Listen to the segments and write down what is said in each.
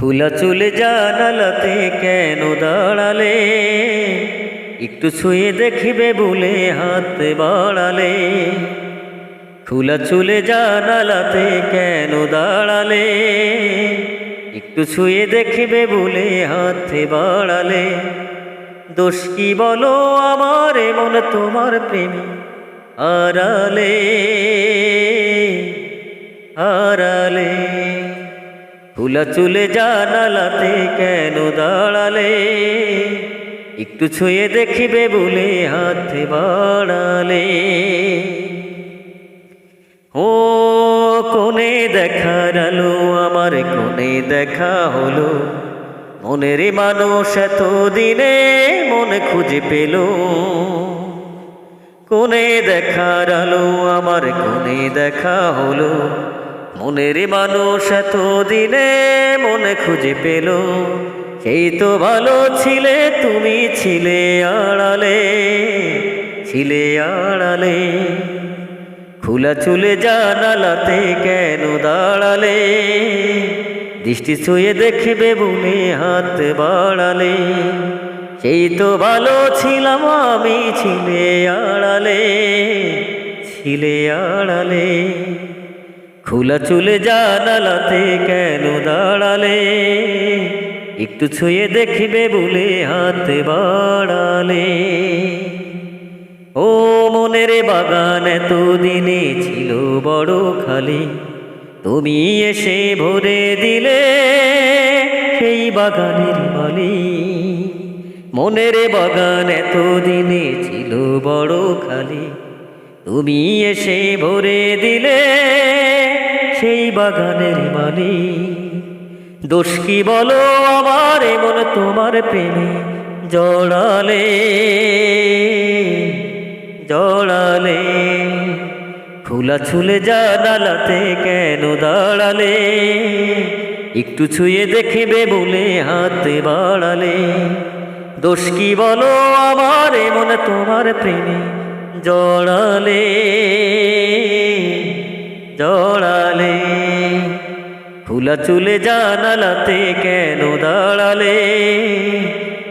খোলা চুলে জানালাতে কেন দাঁড়ালে? একটু ছুঁয়ে দেখিবে বলে হাত বাড়ালে। খোলা চুলে জানালাতে কেন দাঁড়ালে? একটু ছুঁয়ে দেখিবে বলে হাত বাড়ালে। দোষ কি বলো আমার মন তোমার প্রেমী আড়ালে? খোলা চুলে জানালাতে কেন দাঁড়ালে? একটু ছুঁয়ে দেখিবে বলে হাতে বাড়ালে। ও কোনে দেখার আলো, আমার কোনে দেখা হলো। মনের মানুষ এত দিনে মন খুঁজে পেল। কোনে দেখার আলো, আমার কোনে দেখা হলো। মনের মানুষ এত দিনে মনে খুঁজে পেল। সেই তো ভালো ছিলে, তুমি ছিলে আড়ালে ছিলে আড়ালে। খোলা চুলে জানালাতে কেন দাঁড়ালে? দৃষ্টি ছুঁয়ে দেখবে বলে হাত বাড়ালে। সেই তো ভালো ছিলাম আমি, ছিলে আড়ালে ছিলে আড়ালে। খোলা চুলে জানালাতে কেন দাঁড়ালে? একটু ছুঁয়ে দেখবে বলে হাত বাড়ালে। ও মনের বাগান এতদিনে ছিল বড় খালি। তুমি এসে ভরে দিলে সেই বাগানের মালি মনের বাগান এতদিনে ছিল বড় খালি। তুমি এসে ভরে দিলে সেই বাগানের মালি দোষ কি বলো আমার, এমন তোমার প্রেমে জড়ালে জড়ালে। খোলা ছুলে জানালাতে কেন দাঁড়ালে? একটু ছুঁয়ে দেখিবে বলে হাতে বাড়ালে। দোষ কি বলো আমার, এমন তোমার প্রেমে জড়ালে। জড়ালে। ফুলা চুলে জানালাতে কেন দাঁড়ালে?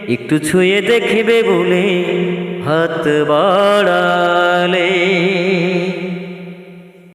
একটু ছুঁয়ে দেখিবে বলে হাত বাড়ালে।